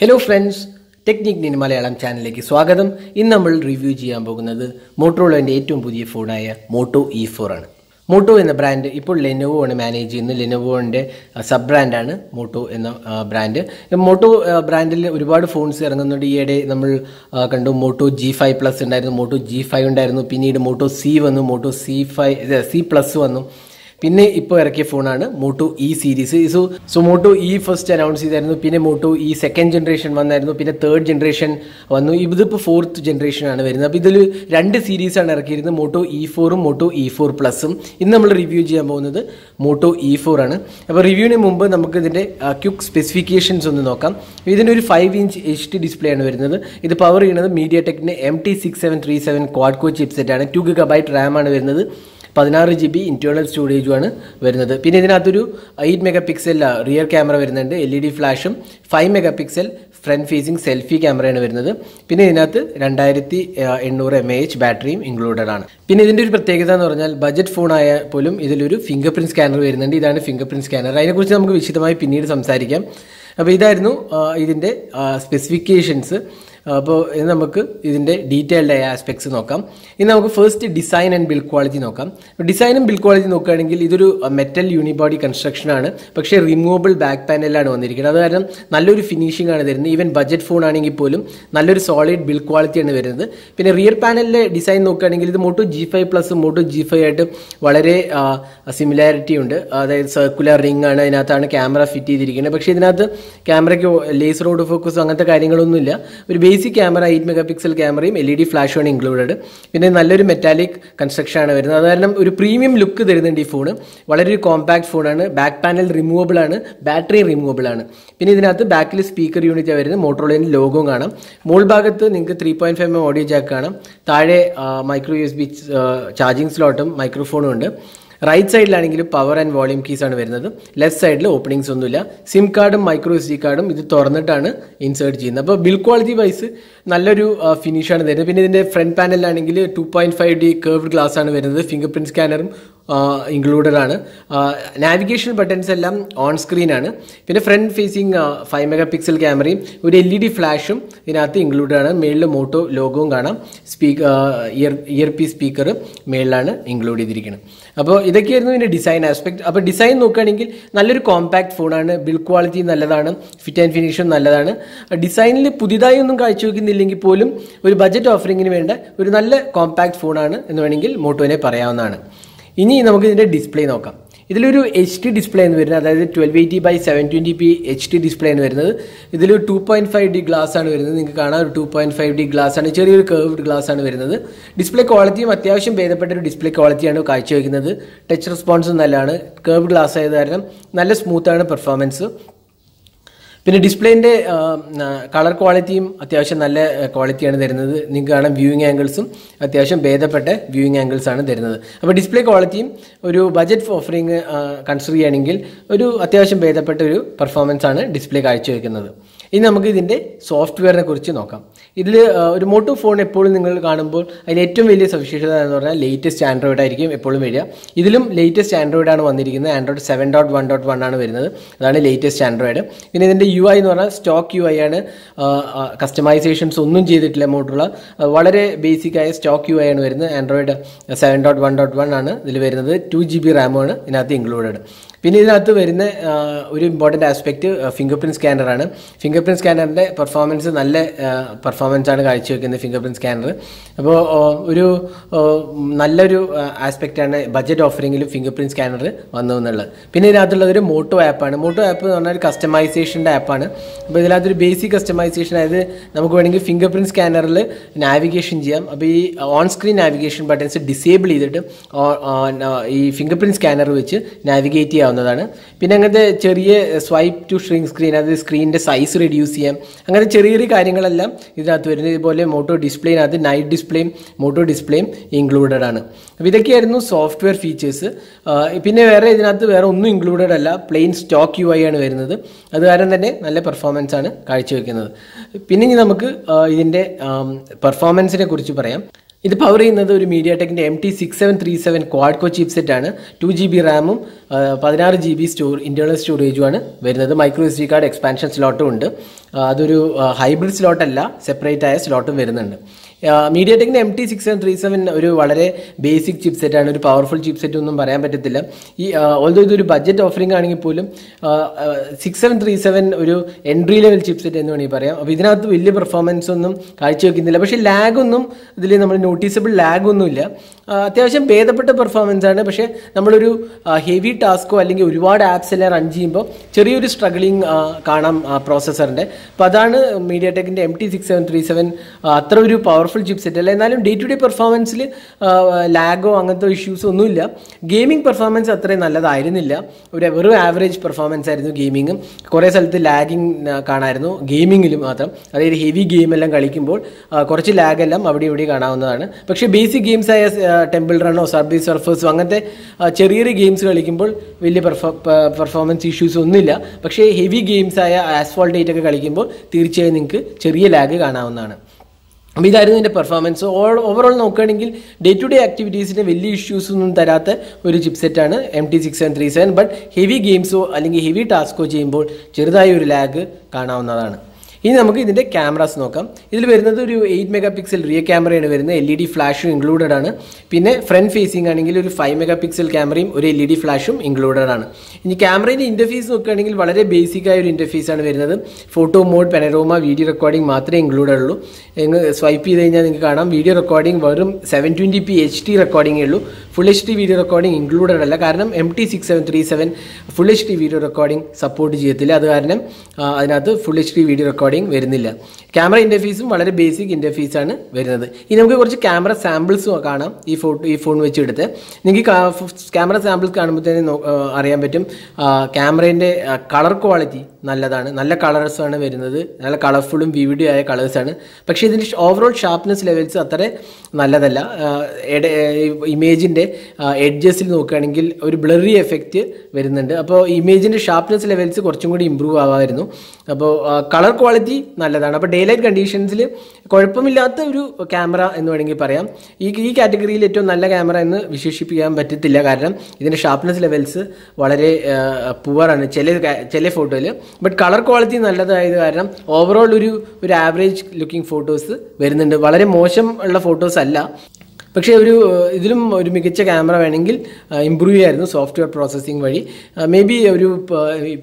Hello friends technique നിൻ മലയാളം ചാനലിലേക്ക് സ്വാഗതം. ഇന്ന് നമ്മൾ റിവ്യൂ ചെയ്യാൻ പോകുന്നത് മോട്ടോളോന്റെ ഏറ്റവും പുതിയ ഫോണായ മോട്ടോ ഇ ഫോർ ആണ്. മോട്ടോ എന്ന ബ്രാൻഡ് ഇപ്പോൾ ലെനോവോ ആണ് മാനേജ് ചെയ്യുന്നത് ലെനോവോന്റെ സബ് ബ്രാൻഡാണ് മോട്ടോ എന്ന ബ്രാൻഡ് മോട്ടോ ബ്രാൻഡിൽ ഒരുപാട് ഫോൺസ് ഇറങ്ങുന്നുണ്ട്. ഈയിടെ നമ്മൾ കണ്ടു മോട്ടോ ജി ഫൈവ് പ്ലസ് ഉണ്ടായിരുന്നു മോട്ടോ ജി ഫൈവ് ഉണ്ടായിരുന്നു പിന്നീട് മോട്ടോ സി വന്നു Moto C five C plus വന്നു. പിന്നെ ഇപ്പോൾ ഇറക്കിയ ഫോണാണ് Moto E series so so Moto E first announce ചെയ്തായിരുന്നു പിന്നെ മോട്ടോ ഇ സെക്കൻഡ് ജനറേഷൻ വന്നായിരുന്നു പിന്നെ തേർഡ് ജനറേഷൻ വന്നു. ഇതിപ്പോൾ ഫോർത്ത് ജനറേഷൻ ആണ് വരുന്നത്. അപ്പോൾ ഇതിൽ രണ്ട് സീരീസാണ് ഇറക്കിയിരുന്നത് മോട്ടോ ഇ ഫോറും മോട്ടോ ഇ ഫോർ പ്ലസും ഇന്ന് നമ്മൾ റിവ്യൂ ചെയ്യാൻ പോകുന്നത് മോട്ടോ ഇ ഫോർ ആണ്. അപ്പോൾ റിവ്യൂവിന് മുമ്പ് നമുക്ക് ഇതിന്റെ ക്യുക്ക് സ്പെസിഫിക്കേഷൻസ് ഒന്ന് നോക്കാം. ഇതിന് ഒരു five inch H D display ആണ് വരുന്നത്. ഇത് പവർ ചെയ്യുന്നത് മീഡിയ ടെക്കിന്റെ M T six seven three seven quad core chipset ആണ്. ടു ഗിഗ ബൈറ്റ് റാം ആണ് വരുന്നത്. പതിനാറ് ജി ബി ഇന്റേർണൽ സ്റ്റോറേജുമാണ് വരുന്നത്. പിന്നെ ഇതിനകത്തൊരു eight megapixel rear camera വരുന്നുണ്ട്. L E D ഫ്ലാഷും five megapixel front facing selfie ക്യാമറയാണ് വരുന്നത്. പിന്നെ ഇതിനകത്ത് രണ്ടായിരത്തി എണ്ണൂറ് എം എ എച്ച് ബാറ്ററിയും ഇൻക്ലൂഡഡ് ആണ്. പിന്നെ ഇതിന്റെ ഒരു പ്രത്യേകത എന്ന് പറഞ്ഞാൽ ബജറ്റ് ഫോണായ പോലും ഇതിലൊരു ഫിംഗർ പ്രിന്റ് സ്കാനർ വരുന്നുണ്ട്. ഇതാണ് ഫിംഗർ പ്രിന്റ് സ്കാനർ അതിനെക്കുറിച്ച് നമുക്ക് വിശദമായി പിന്നീട് സംസാരിക്കാം. അപ്പോൾ ഇതായിരുന്നു ഇതിന്റെ സ്പെസിഫിക്കേഷൻസ് അപ്പോൾ ഇനി നമുക്ക് ഇതിന്റെ ഡീറ്റെയിൽഡ് ആയ ആസ്പെക്ട്സ് നോക്കാം. ഇനി നമുക്ക് first design and build quality നോക്കാം. ഡിസൈനും ബിൽഡ് ക്വാളിറ്റി നോക്കുകയാണെങ്കിൽ ഇതൊരു മെറ്റൽ യൂണിബോഡി കൺസ്ട്രക്ഷൻ ആണ്. പക്ഷേ റിമൂവബിൾ ബാക്ക് പാനലാണ് വന്നിരിക്കുന്നത്. അത് കാരണം നല്ലൊരു ഫിനിഷിംഗ് ആണ് തരുന്നത്. ഈവൻ ബജറ്റ് ഫോൺ ആണെങ്കിൽ പോലും നല്ലൊരു സോളിഡ് ബിൽഡ് ക്വാളിറ്റിയാണ് വരുന്നത്. പിന്നെ റിയർ പാനലിലെ ഡിസൈൻ നോക്കുകയാണെങ്കിൽ ഇത് Moto G five plus Moto G five ആയിട്ട് വളരെ സിമിലാരിറ്റി ഉണ്ട്. അതായത് സർക്കുലർ റിംഗ് ആണ്. അതിനകത്താണ് ക്യാമറ ഫിറ്റ് ചെയ്തിരിക്കുന്നത്. പക്ഷേ ഇതിനകത്ത് ക്യാമറയ്ക്ക് ലേസർ ഓട് ഫോക്കസ് അങ്ങനത്തെ കാര്യങ്ങളൊന്നുമില്ല. ഒരു basic camera eight megapixel ക്യാമറയും എൽ ഇ ഡി ഫ്ലാഷുമാണ് ഇൻക്ലൂഡഡ് പിന്നെ നല്ലൊരു മെറ്റാലിക് കൺസ്ട്രക്ഷൻ ആണ് വരുന്നത്. അത് കാരണം ഒരു പ്രീമിയം ലുക്ക് തരുന്നുണ്ട് ഈ ഫോൺ വളരെ ഒരു കോമ്പാക്ട് ഫോണാണ് ബാക്ക് പാനൽ റിമൂവബിൾ ആണ്. ബാറ്ററി റിമൂവബിൾ ആണ്. പിന്നെ ഇതിനകത്ത് ബാക്കിൽ സ്പീക്കർ യൂണിറ്റ് വരുന്നത്. മോട്ടോറോളേന്റെ ലോഗോ കാണാം. മുകൾ ഭാഗത്ത് നിങ്ങൾക്ക് three point five audio jack കാണാം. താഴെ micro U S B charging സ്ലോട്ടും മൈക്രോഫോണും ഉണ്ട്. റൈറ്റ് സൈഡിലാണെങ്കിൽ പവർ ആൻഡ് വോളിയം കീസ് ആണ് വരുന്നത്. ലെഫ്റ്റ് സൈഡിൽ ഓപ്പണിങ്സ് ഒന്നുമില്ല. സിം കാർഡും മൈക്രോ എസ് കാർഡും ഇത് തുറന്നിട്ടാണ് ഇൻസേർട്ട് ചെയ്യുന്നത്. അപ്പോൾ ബിൽ ക്വാളിറ്റി വൈസ് നല്ലൊരു ഫിനിഷാണ് തരുന്നത്. പിന്നെ ഇതിന്റെ front പാനലിലാണെങ്കിൽ two point five D curve glass ആണ് വരുന്നത്. ഫിംഗർ പ്രിന്റ് സ്കാനറും ഇൻക്ലൂഡഡ് ആണ്. നാവിഗേഷൻ ബട്ടൺസ് എല്ലാം ഓൺ സ്ക്രീൻ ആണ്. പിന്നെ front facing five megapixel ക്യാമറയും ഒരു എൽ ഇ ഡി ഫ്ലാഷും ഇതിനകത്ത് ഇൻക്ലൂഡഡ് ആണ്. മേളിൽ മോട്ടോ ലോഗോവും കാണാം. Speaker ear earpiece speaker മേളിലാണ് ഇൻക്ലൂഡ് ചെയ്തിരിക്കുന്നത് അപ്പോൾ ഇതൊക്കെയായിരുന്നു ഇതിന്റെ ഡിസൈൻ ആസ്പെക്ട് അപ്പോൾ ഡിസൈൻ നോക്കുകയാണെങ്കിൽ നല്ലൊരു കോമ്പാക്ട് ഫോണാണ് ബിൽഡ് ക്വാളിറ്റി നല്ലതാണ്. ഫിറ്റ് ആൻഡ് ഫിനിഷും നല്ലതാണ്. ഡിസൈനിൽ പുതിയതായി ഒന്നും കാഴ്ചവെക്കുന്നില്ലെങ്കിൽ പോലും ഒരു ബജറ്റ് ഓഫറിങ്ങിന് വേണ്ട ഒരു നല്ല കോമ്പാക്ട് ഫോണാണ് എന്ന് വേണമെങ്കിൽ മോട്ടോനെ പറയാവുന്നതാണ്. ഇനി നമുക്ക് ഇതിന്റെ ഡിസ്പ്ലേ നോക്കാം. ഇതിലൊരു എച്ച് ഡി ഡിസ്പ്ലേ എന്ന് വരുന്നത് അതായത് twelve eighty by seven twenty P H D display എന്ന് വരുന്നത്. ഇതിൽ two point five D glass ആണ് വരുന്നത്. നിങ്ങൾക്ക് കാണാം ഒരു two point five D glass ആണ്. ചെറിയൊരു കർവ്ഡ് ഗ്ലാസ് ആണ് വരുന്നത്. ഡിസ്പ്ലേ ക്വാളിറ്റിയും അത്യാവശ്യം ഭേദപ്പെട്ട ഒരു ഡിസ്പ്ലേ ക്വാളിറ്റിയാണ് കാഴ്ചവെക്കുന്നത്. ടച്ച് റെസ്പോൺസും നല്ലതാണ്. കർവ്ഡ് ഗ്ലാസ് ആയത് കാരണം നല്ല സ്മൂത്താണ് പെർഫോമൻസ് പിന്നെ ഡിസ്പ്ലേന്റെ കളർ ക്വാളിറ്റിയും അത്യാവശ്യം നല്ല ക്വാളിറ്റിയാണ് തരുന്നത്. നിങ്ങൾക്ക് കാണാം വ്യൂയിങ് ആംഗിൾസും അത്യാവശ്യം ഭേദപ്പെട്ട വ്യൂയിങ് ആംഗിൾസ് ആണ് തരുന്നത്. അപ്പോൾ ഡിസ്പ്ലേ ക്വാളിറ്റിയും ഒരു ബജറ്റ് ഓഫറിങ് കൺസിഡർ ചെയ്യുകയാണെങ്കിൽ ഒരു അത്യാവശ്യം ഭേദപ്പെട്ട ഒരു പെർഫോമൻസ് ആണ് ഡിസ്പ്ലേ കാഴ്ചവെക്കുന്നത്. ഇനി നമുക്ക് ഇതിന്റെ സോഫ്റ്റ്വെയറിനെ കുറിച്ച് നോക്കാം. ഇതിൽ ഒരു മോട്ടോ ഫോൺ എപ്പോഴും നിങ്ങൾ കാണുമ്പോൾ അതിൽ ഏറ്റവും വലിയ സവിശേഷത എന്ന് പറഞ്ഞാൽ ലേറ്റസ്റ്റ് ആൻഡ്രോയിഡ് ആയിരിക്കും എപ്പോഴും വരിക. ഇതിലും ലേറ്റസ്റ്റ് ആൻഡ്രോയിഡ് ആണ് വന്നിരിക്കുന്നത്. Android seven dot one dot one ആണ് വരുന്നത്. അതാണ് ലേറ്റസ്റ്റ് ആൻഡ്രോയിഡ് പിന്നെ ഇതിന്റെ യു ഐ എന്ന് പറഞ്ഞാൽ സ്റ്റോക്ക് യു ഐ ആണ്. കസ്റ്റമൈസേഷൻസ് ഒന്നും ചെയ്തിട്ടില്ല മോട്ടുള്ള വളരെ ബേസിക് ആയ സ്റ്റോക്ക് യു ഐ ആണ് വരുന്നത്. Android seven dot one dot one ആണ് ഇതിൽ വരുന്നത്. ടു ജി ബി റാമാണ് ഇതിനകത്ത് ഇൻക്ലൂഡഡ് പിന്നെ ഇതിനകത്ത് വരുന്ന ഒരു ഇമ്പോർട്ടന്റ് ആസ്പെക്റ്റ് ഫിംഗർ പ്രിന്റ് സ്കാനറാണ് ഫിംഗർ പ്രിന്റ് സ്കാനറിന്റെ പെർഫോമൻസ് നല്ല പെർഫോമൻസ് ആണ് കാഴ്ചവെക്കുന്നത് ഫിംഗർ പ്രിന്റ് സ്കാനർ അപ്പോൾ ഒരു നല്ലൊരു ആസ്പെക്റ്റാണ് ബജറ്റ് ഓഫറിങ്ങിലും ഫിംഗർ പ്രിന്റ് സ്കാനർ വന്നു എന്നുള്ളത് പിന്നെ ഇതിനകത്തുള്ളത് ഒരു മോട്ടോ ആപ്പാണ് മോട്ടോ ആപ്പ് എന്ന് പറഞ്ഞാൽ ഒരു കസ്റ്റമൈസേഷന്റെ ആപ്പാണ് അപ്പോൾ ഇതിനകത്തൊരു ബേസിക് കസ്റ്റമൈസേഷൻ അതായത് നമുക്ക് വേണമെങ്കിൽ ഫിംഗർ പ്രിന്റ് സ്കാനറിൽ നാവിഗേഷൻ ചെയ്യാം. അപ്പോൾ ഈ on screen navigation buttons disable ചെയ്തിട്ട് ഈ ഫിംഗർ പ്രിന്റ് സ്കാനർ വെച്ച് നാവിഗേറ്റ് ചെയ്യാവുന്നതാണ് പിന്നെ അങ്ങനത്തെ ചെറിയ സ്വൈപ്പ് ടു ഷ്രിങ് സ്ക്രീൻ അത് സ്ക്രീനിന്റെ സൈസ് റെഡ്യൂസ് ചെയ്യാം. അങ്ങനെ ചെറിയ ചെറിയ കാര്യങ്ങളെല്ലാം ഇതിനകത്ത് വരുന്നത്. ഇതുപോലെ മോട്ടോ ഡിസ്പ്ലേനകത്ത് നൈറ്റ് ഡിസ്പ്ലേയും മോട്ടോ ഡിസ്പ്ലേയും ഇൻക്ലൂഡഡ് ആണ്. അപ്പോൾ ഇതൊക്കെയായിരുന്നു സോഫ്റ്റ്വെയർ ഫീച്ചേഴ്സ് പിന്നെ വേറെ ഇതിനകത്ത് വേറെ ഒന്നും ഇൻക്ലൂഡഡ് അല്ല. പ്ലെയിൻ സ്റ്റോക്ക് യു ഐ ആണ് വരുന്നത്. അത് കാരണം തന്നെ നല്ല പെർഫോമൻസ് ആണ് കാഴ്ചവെക്കുന്നത്. പിന്നെ ഇനി നമുക്ക് ഇതിന്റെ പെർഫോമൻസിനെ കുറിച്ച് പറയാം. ഇത് പവർ ചെയ്യുന്നത് ഒരു media ടെക്കിന്റെ M T six seven three seven quad core chipset ആണ് ടു ജി ബി റാമും പതിനാറ് ജി ബി സ്റ്റോർ ഇന്റേർണൽ സ്റ്റോറേജുമാണ് വരുന്നത്. Micro S D card expansion സ്ലോട്ടും ഉണ്ട്. അതൊരു ഹൈബ്രിഡ് സ്ലോട്ടല്ല സെപ്പറേറ്റ് ആയ സ്ലോട്ടും വരുന്നുണ്ട്. Media ടെക്കിന്റെ M T six three seven ഒരു വളരെ ബേസിക് ചിപ്പ് സെറ്റാണ് ഒരു പവർഫുൾ ചിപ്പ് സെറ്റ് ഒന്നും പറയാൻ പറ്റത്തില്ല. ഈ ഓൾദോ ഇതൊരു ബഡ്ജറ്റ് ഓഫറിംഗ് ആണെങ്കിൽ പോലും സിക്സ് സെവൻ ത്രീ സെവൻ ഒരു എൻട്രി ലെവൽ ചിപ്പ് സെറ്റ് എന്ന് വേണമെങ്കിൽ പറയാം. അപ്പോൾ ഇതിനകത്ത് വലിയ പെർഫോമൻസ് ഒന്നും കാഴ്ചവെക്കുന്നില്ല. പക്ഷേ ലാഗ് ഒന്നും ഇതിൽ നമ്മൾ നോട്ടീസബിൾ ലാഗ് ഒന്നുമില്ല. അത്യാവശ്യം ഭേദപ്പെട്ട പെർഫോമൻസ് ആണ്. പക്ഷേ നമ്മളൊരു ഹെവി ടാസ്കോ അല്ലെങ്കിൽ ഒരുപാട് ആപ്സ് എല്ലാം റൺ ചെയ്യുമ്പോൾ ചെറിയൊരു സ്ട്രഗ്ലിംഗ് കാണാം പ്രോസസ്സറിന്റെ അപ്പോൾ അതാണ് media ടെക്കിന്റെ M T six seven three seven അത്ര ഒരു പവർഫുൾ ചിപ്പ് സെറ്റ് അല്ല എന്നാലും ഡേ ടു ഡേ പെർഫോമൻസിൽ ലാഗോ അങ്ങനത്തെ ഇഷ്യൂസോ ഒന്നുമില്ല. ഗെയിമിംഗ് പെർഫോമൻസ് അത്രയും നല്ലതായിരുന്നില്ല. ഒരു വെറും ആവറേജ് പെർഫോമൻസ് ആയിരുന്നു ഗെയിമിങ്ങും കുറേ സ്ഥലത്ത് ലാഗിങ് കാണാമായിരുന്നു ഗെയിമിങ്ങിൽ മാത്രം. അതായത് ഹെവി ഗെയിം എല്ലാം കളിക്കുമ്പോൾ കുറച്ച് ലാഗെല്ലാം അവിടെ ഇവിടെ കാണാവുന്നതാണ്. പക്ഷേ ബേസിക് ഗെയിംസ് ആയ ടെമ്പിൾ റണ്ണോ സർബീസ് സർഫേഴ്സോ അങ്ങനത്തെ ചെറിയ ചെറിയ ഗെയിംസ് കളിക്കുമ്പോൾ വലിയ പെർഫോമൻസ് ഇഷ്യൂസ് ഒന്നുമില്ല. പക്ഷേ ഹെവി ഗെയിംസ് ആയ ആസ്ഫോൾട്ട് ഒക്കെ കളിക്കുമ്പോൾ തീർച്ചയായും നിങ്ങൾക്ക് ചെറിയ ലാഗ് കാണാവുന്നതാണ്. അപ്പോൾ ഇതായിരുന്നു ഇതിന്റെ പെർഫോമൻസ് ഓവറോൾ നോക്കുകയാണെങ്കിൽ ഡേ ടു ഡേ ആക്ടിവിറ്റീസിന്റെ വലിയ ഇഷ്യൂസ് ഒന്നും തരാത്ത ഒരു ചിപ്സെറ്റാണ് M T six seven three seven but heavy ഗെയിംസോ അല്ലെങ്കിൽ ഹെവി ടാസ്കോ ചെയ്യുമ്പോൾ ചെറുതായ ഒരു ലാഗ് കാണാവുന്നതാണ്. ഇനി നമുക്ക് ഇതിന്റെ ക്യാമറാസ് നോക്കാം. ഇതിൽ വരുന്നത് ഒരു എയ്റ്റ് മെഗാ പിക്സൽ റിയ ക്യാമറയാണ് വരുന്നത്. എൽ ഇ ഡി ഫ്ലാഷും ഇൻക്ലൂഡഡ് ആണ്. പിന്നെ ഫ്രണ്ട് ഫേസിംഗ് ആണെങ്കിൽ ഒരു ഫൈവ് മെഗാ പിക്സൽ ക്യാമറയും ഒരു എൽ ഇ ഡി ഫ്ലാഷും ഇൻക്ലൂഡഡ് ആണ്. ഇനി ക്യാമറയുടെ ഇന്റർഫേസ് നോക്കുകയാണെങ്കിൽ വളരെ ബേസിക് ആയ ഒരു ഇന്റർഫേസ് ആണ് വരുന്നത്. Photo mode panorama video recording മാത്രമേ ഇൻക്ലൂഡഡ് ഉള്ളൂ. നിങ്ങൾ സ്വൈപ്പ് ചെയ്ത് കഴിഞ്ഞാൽ നിങ്ങൾക്ക് കാണാം. വീഡിയോ റെക്കോർഡിംഗ് വെറും seven twenty P H D റെക്കോർഡിംഗേ ഉള്ളൂ. Full H D video recording included അല്ല. കാരണം M T six seven three seven full H D video recording support ചെയ്യത്തില്ല. അത് കാരണം അതിനകത്ത് full H D video recording വരുന്നില്ല. ക്യാമറ ഇന്റർഫേസും വളരെ ബേസിക് ഇന്റർഫേസ് ആണ് വരുന്നത്. ഇനി നമുക്ക് കുറച്ച് ക്യാമറ സാമ്പിൾസും കാണാം. ഈ ഫോട്ടോ ഈ ഫോൺ വെച്ച് എടുത്ത് നിങ്ങൾക്ക് ക്യാമറ സാമ്പിൾസ് കാണുമ്പോൾ തന്നെ അറിയാൻ പറ്റും. ക്യാമറേന്റെ കളർ ക്വാളിറ്റി നല്ലതാണ്. നല്ല കളേഴ്സാണ് വരുന്നത്. നല്ല കളർഫുള്ളും വിവിഡും ആയ കളേഴ്സാണ് പക്ഷേ ഇതിന്റെ ഓവറോൾ ഷാർപ്നെസ് ലെവൽസ് അത്ര നല്ലതല്ല. ഇമേജിന്റെ എഡ്ജസിൽ നോക്കുകയാണെങ്കിൽ ഒരു ബ്ലറി എഫക്റ്റ് വരുന്നുണ്ട്. അപ്പോൾ ഇമേജിന്റെ ഷാർപ്നെസ് ലെവൽസ് കുറച്ചും കൂടി ഇമ്പ്രൂവ് ആവാമായിരുന്നു. അപ്പോൾ കളർ ക്വാളിറ്റി നല്ലതാണ്. അപ്പോൾ ഡേ ലൈറ്റ് കണ്ടീഷൻസിൽ കുഴപ്പമില്ലാത്ത ഒരു ക്യാമറ എന്ന് വേണമെങ്കിൽ പറയാം. ഈ ഈ കാറ്റഗറിയിൽ ഏറ്റവും നല്ല ക്യാമറ എന്ന് വിശേഷിപ്പിക്കാൻ പറ്റത്തില്ല. കാരണം ഇതിന്റെ ഷാർപ്നെസ് ലെവൽസ് വളരെ പുവറാണ് ചില ചില ഫോട്ടോയിൽ ബട്ട് കളർ ക്വാളിറ്റി നല്ലതായത് കാരണം ഓവറോൾ ഒരു ഒരു ആവറേജ് ലുക്കിംഗ് ഫോട്ടോസ് വരുന്നുണ്ട്. വളരെ മോശം ഉള്ള ഫോട്ടോസ് അല്ല. പക്ഷേ ഒരു ഇതിലും ഒരു മികച്ച ക്യാമറ വേണമെങ്കിൽ ഇമ്പ്രൂവ് ചെയ്യായിരുന്നു സോഫ്റ്റ്വെയർ പ്രോസസ്സിംഗ് വഴി. മേ ബി ഒരു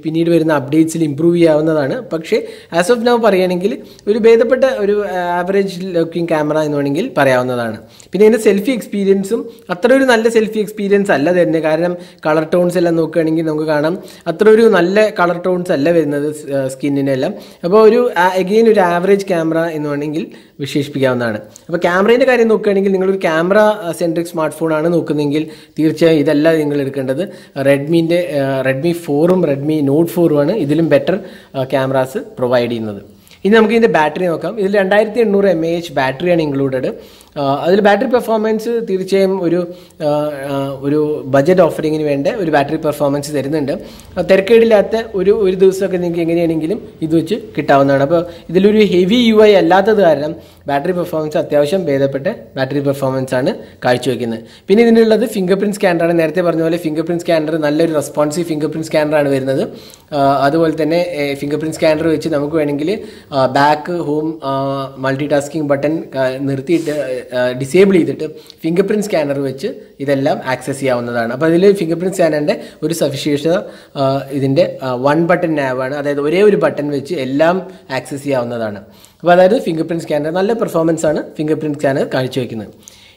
പിന്നീട് വരുന്ന അപ്ഡേറ്റ്സിൽ ഇമ്പ്രൂവ് ചെയ്യാവുന്നതാണ്. പക്ഷേ ആസ് ഓഫ് നൗ പറയുകയാണെങ്കിൽ ഒരു ഭേദപ്പെട്ട ഒരു ആവറേജ് ലുക്കിംഗ് ക്യാമറ എന്ന് വേണമെങ്കിൽ പറയാവുന്നതാണ്. പിന്നെ ഇതിന്റെ സെൽഫി എക്സ്പീരിയൻസും അത്ര ഒരു നല്ല സെൽഫി എക്സ്പീരിയൻസ് അല്ല തരുന്നത്. കാരണം കളർ ടോൺസ് എല്ലാം നോക്കുകയാണെങ്കിൽ നമുക്ക് കാണാം. അത്ര ഒരു നല്ല കളർ ടോൺസ് അല്ല വരുന്നത് സ്കിന്നിനെല്ലാം അപ്പോൾ ഒരു അഗെയിൻ ഒരു ആവറേജ് ക്യാമറ എന്ന് വേണമെങ്കിൽ വിശേഷിപ്പിക്കാവുന്നതാണ്. അപ്പോൾ ക്യാമറേന്റെ കാര്യം നോക്കുകയാണെങ്കിൽ നിങ്ങളൊരു ക്യാമറ സെൻട്രിക് സ്മാർട്ട് ഫോൺ ആണ് നോക്കുന്നതെങ്കിൽ തീർച്ചയായും ഇതല്ല നിങ്ങൾ എടുക്കേണ്ടത് റെഡ്മീന്റെ റെഡ്മി ഫോറും റെഡ്മി നോട്ട് ഫോറുമാണ് ഇതിലും ബെറ്റർ ക്യാമറാസ് പ്രൊവൈഡ് ചെയ്യുന്നത്. ഇനി നമുക്ക് ഇതിന്റെ ബാറ്ററി നോക്കാം. ഇതിൽ രണ്ടായിരത്തി എണ്ണൂറ് എം എ എച്ച് ബാറ്ററിയാണ് ഇൻക്ലൂഡഡ് അതിൽ ബാറ്ററി പെർഫോമൻസ് തീർച്ചയായും ഒരു ഒരു ബജറ്റ് ഓഫറിങ്ങിന് വേണ്ട ഒരു ബാറ്ററി പെർഫോമൻസ് തരുന്നുണ്ട്. തിരക്കേടില്ലാത്ത ഒരു ഒരു ദിവസമൊക്കെ നിങ്ങൾക്ക് എങ്ങനെയാണെങ്കിലും ഇത് വെച്ച് കിട്ടാവുന്നതാണ്. അപ്പോൾ ഇതിലൊരു ഹെവി യു ഐ അല്ലാത്തത് കാരണം ബാറ്ററി പെർഫോമൻസ് അത്യാവശ്യം ഭേദപ്പെട്ട ബാറ്ററി പെർഫോമൻസ് ആണ് കാഴ്ചവെക്കുന്നത്. പിന്നെ ഇതിനുള്ളത് ഫിംഗർ പ്രിന്റ് സ്കാനറാണ് നേരത്തെ പറഞ്ഞ പോലെ ഫിംഗർ പ്രിന്റ് സ്കാനർ നല്ലൊരു റെസ്പോൺസീവ് ഫിംഗർ പ്രിന്റ് സ്കാനറാണ് വരുന്നത്. അതുപോലെ തന്നെ ഫിംഗർ പ്രിന്റ് സ്കാനർ വെച്ച് നമുക്ക് വേണമെങ്കിൽ back home multitasking button നിർത്തിയിട്ട് ഡിസേബിൾ ചെയ്തിട്ട് ഫിംഗർ പ്രിന്റ് സ്കാനർ വെച്ച് ഇതെല്ലാം ആക്സസ് ചെയ്യാവുന്നതാണ്. അപ്പോൾ അതിൽ ഫിംഗർ പ്രിന്റ് സ്കാനറിന്റെ ഒരു സവിശേഷത ഇതിന്റെ വൺ ബട്ടൺ നാവാണ് അതായത് ഒരേ ഒരു ബട്ടൺ വെച്ച് എല്ലാം ആക്സസ് ചെയ്യാവുന്നതാണ്. അപ്പോൾ അതായത് ഫിംഗർ പ്രിന്റ് സ്കാനർ നല്ല പെർഫോമൻസ് ആണ് ഫിംഗർ പ്രിന്റ് സ്കാനർ കാഴ്ചവെക്കുന്നത്.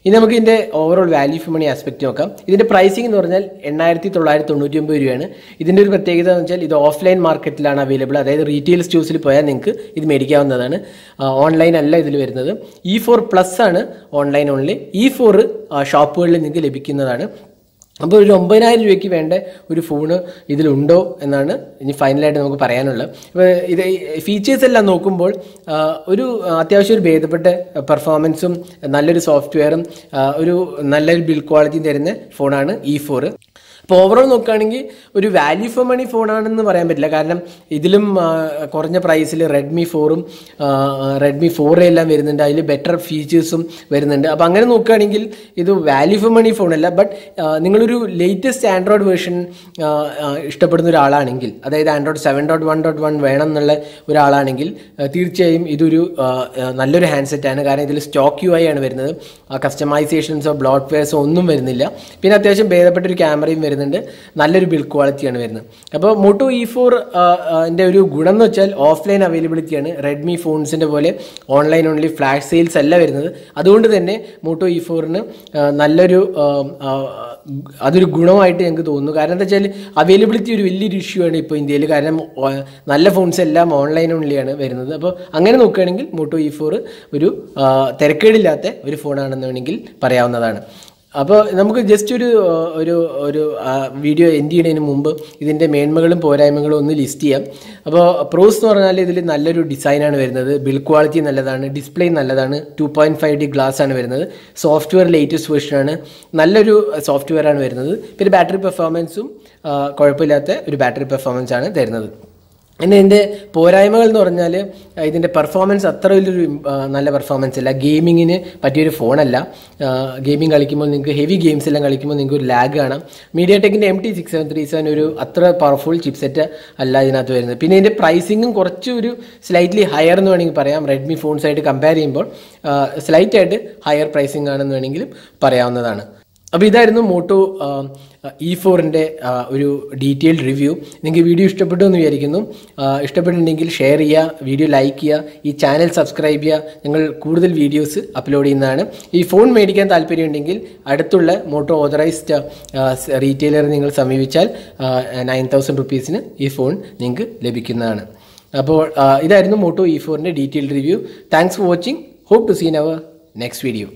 ഇനി നമുക്ക് ഇതിന്റെ overall value for money aspect നോക്കാം. ഇതിന്റെ പ്രൈസിംഗ് എന്ന് പറഞ്ഞാൽ എണ്ണായിരത്തി തൊള്ളായിരത്തി തൊണ്ണൂറ്റി ഒമ്പത് രൂപയാണ്. ഇതിന്റെ ഒരു പ്രത്യേകത എന്ന് വെച്ചാൽ ഇത് ഓഫ്ലൈൻ മാർക്കറ്റിലാണ് അവൈലബിൾ അതായത് റീറ്റെയിൽ സ്റ്റോഴ്സിൽ പോയാൽ നിങ്ങൾക്ക് ഇത് മേടിക്കാവുന്നതാണ്. ഓൺലൈൻ അല്ല ഇതിൽ വരുന്നത്. ഇ ഫോർ പ്ലസ് ആണ് ഓൺലൈൻ ഓൺലി ഇ ഫോർ ഷോപ്പുകളിൽ നിങ്ങൾക്ക് ലഭിക്കുന്നതാണ്. അപ്പോൾ ഒരു ഒമ്പതിനായിരം രൂപയ്ക്ക് വേണ്ട ഒരു ഫോണ് ഇതിലുണ്ടോ എന്നാണ് ഇനി ഫൈനലായിട്ട് നമുക്ക് പറയാനുള്ളത്. ഇപ്പോൾ ഇത് ഫീച്ചേഴ്സ് എല്ലാം നോക്കുമ്പോൾ ഒരു അത്യാവശ്യം ഒരു ഭേദപ്പെട്ട പെർഫോമൻസും നല്ലൊരു സോഫ്റ്റ്വെയറും ഒരു നല്ലൊരു ബിൽഡ് ക്വാളിറ്റിയും തരുന്ന ഫോണാണ് ഇ ഫോർ അപ്പോൾ ഓവറോൾ നോക്കുകയാണെങ്കിൽ ഒരു വാല്യൂ ഫോർ മണി ഫോണാണെന്ന് പറയാൻ പറ്റില്ല. കാരണം ഇതിലും കുറഞ്ഞ പ്രൈസിൽ റെഡ്മി ഫോറും റെഡ്മി ഫോർ എല്ലാം വരുന്നുണ്ട്. അതിൽ ബെറ്റർ ഫീച്ചേഴ്സും വരുന്നുണ്ട്. അപ്പോൾ അങ്ങനെ നോക്കുകയാണെങ്കിൽ ഇത് വാല്യൂ ഫോർ മണി ഫോണല്ല ബട്ട് നിങ്ങളൊരു ലേറ്റസ്റ്റ് ആൻഡ്രോയിഡ് വേർഷൻ ഇഷ്ടപ്പെടുന്ന ഒരാളാണെങ്കിൽ അതായത് Android seven dot one dot one വേണം എന്നുള്ള ഒരാളാണെങ്കിൽ തീർച്ചയായും ഇതൊരു നല്ലൊരു ഹാൻഡ്സെറ്റ് ആണ്. കാരണം ഇതിൽ സ്റ്റോക്ക് യു ഐ ആണ് വരുന്നത്. കസ്റ്റമൈസേഷൻസോ ബ്ലോട്ട് വെയർസോ ഒന്നും വരുന്നില്ല. പിന്നെ അത്യാവശ്യം ഭേദപ്പെട്ടൊരു ക്യാമറയും വരുന്നുണ്ട്. നല്ലൊരു ബിൽഡ് ക്വാളിറ്റിയാണ് വരുന്നത്. അപ്പോൾ മോട്ടോ ഇ ഫോർ എന്റെ ഒരു ഗുണം എന്ന് വെച്ചാൽ ഓഫ്ലൈൻ അവൈലബിലിറ്റിയാണ് റെഡ്മി ഫോൺസിന്റെ പോലെ ഓൺലൈൻ ഓൺലി ഫ്ലാഷ് സെയിൽസ് അല്ല വരുന്നത്. അതുകൊണ്ട് തന്നെ മോട്ടോ ഇ ഫോറിന് നല്ലൊരു അതൊരു ഗുണമായിട്ട് ഞങ്ങൾക്ക് തോന്നുന്നു. കാരണം എന്താ വെച്ചാൽ അവൈലബിലിറ്റി ഒരു വലിയൊരു ഇഷ്യൂ ആണ് ഇപ്പോൾ ഇന്ത്യയിൽ. കാരണം നല്ല ഫോൺസ് എല്ലാം ഓൺലൈൻ ഓൺലിയാണ് വരുന്നത്. അപ്പോൾ അങ്ങനെ നോക്കുകയാണെങ്കിൽ മോട്ടോ ഇ ഫോർ ഒരു തിരക്കേടില്ലാത്ത ഒരു ഫോണാണെന്ന് വേണമെങ്കിൽ പറയാവുന്നതാണ്. അപ്പോൾ നമുക്ക് ജസ്റ്റ് ഒരു ഒരു ഒരു വീഡിയോ എൻഡ് ചെയ്യുന്നതിന് മുമ്പ് ഇതിന്റെ മേന്മകളും പോരായ്മകളും ഒന്ന് ലിസ്റ്റ് ചെയ്യാം. അപ്പോൾ പ്രോസ് എന്ന് പറഞ്ഞാൽ ഇതിൽ നല്ലൊരു ഡിസൈനാണ് വരുന്നത്. ബിൽഡ് ക്വാളിറ്റി നല്ലതാണ് ഡിസ്പ്ലേ നല്ലതാണ് two point five D glass ആണ് വരുന്നത്. സോഫ്റ്റ്വെയർ ലേറ്റസ്റ്റ് ആണ്. നല്ലൊരു സോഫ്റ്റ്വെയർ ആണ് വരുന്നത്. പിന്നെ ബാറ്ററി പെർഫോമൻസും കുഴപ്പമില്ലാത്ത ഒരു ബാറ്ററി പെർഫോമൻസ് ആണ് തരുന്നത്. പിന്നെ ഇതിന്റെ പോരായ്മകൾ എന്ന് പറഞ്ഞാൽ ഇതിന്റെ പെർഫോമൻസ് അത്ര വലിയൊരു നല്ല പെർഫോമൻസ് അല്ല. ഗെയിമിങ്ങിന് പറ്റിയൊരു ഫോണല്ല ഗെയിമിംഗ് കളിക്കുമ്പോൾ നിങ്ങൾക്ക് ഹെവി ഗെയിംസ് എല്ലാം കളിക്കുമ്പോൾ നിങ്ങൾക്ക് ഒരു ലാഗ് കാണാം. Media ടെക്കിന്റെ M T six seven three seven ഒരു അത്ര പവർഫുൾ ചിപ്സെറ്റ് അല്ല ഇതിനകത്ത് വരുന്നത്. പിന്നെ ഇതിന്റെ പ്രൈസിങ്ങും കുറച്ച് ഒരു സ്ലൈറ്റ്ലി ഹയർ എന്ന് വേണമെങ്കിൽ പറയാം. റെഡ്മി ഫോൺസായിട്ട് കമ്പയർ ചെയ്യുമ്പോൾ സ്ലൈറ്റായിട്ട് ഹയർ പ്രൈസിംഗ് ആണെന്ന് വേണമെങ്കിലും പറയാവുന്നതാണ്. അപ്പോൾ ഇതായിരുന്നു മോട്ടോ ഇ ഫോറിന്റെ ഒരു ഡീറ്റെയിൽഡ് റിവ്യൂ നിങ്ങൾക്ക് വീഡിയോ ഇഷ്ടപ്പെട്ടു എന്ന് വിചാരിക്കുന്നു. ഇഷ്ടപ്പെട്ടിട്ടുണ്ടെങ്കിൽ ഷെയർ ചെയ്യുക വീഡിയോ ലൈക്ക് ചെയ്യുക ഈ ചാനൽ സബ്സ്ക്രൈബ് ചെയ്യുക. ഞങ്ങൾ കൂടുതൽ വീഡിയോസ് അപ്ലോഡ് ചെയ്യുന്നതാണ്. ഈ ഫോൺ മേടിക്കാൻ താല്പര്യമുണ്ടെങ്കിൽ അടുത്തുള്ള മോട്ടോ ഓതറൈസ്ഡ് റീറ്റെയിലർ നിങ്ങൾ സമീപിച്ചാൽ നയൻ തൗസൻഡ് റുപ്പീസിന് ഈ ഫോൺ നിങ്ങൾക്ക് ലഭിക്കുന്നതാണ്. അപ്പോൾ ഇതായിരുന്നു മോട്ടോ ഇ ഫോറിന്റെ detailed review thanks for watching hope to seen our next video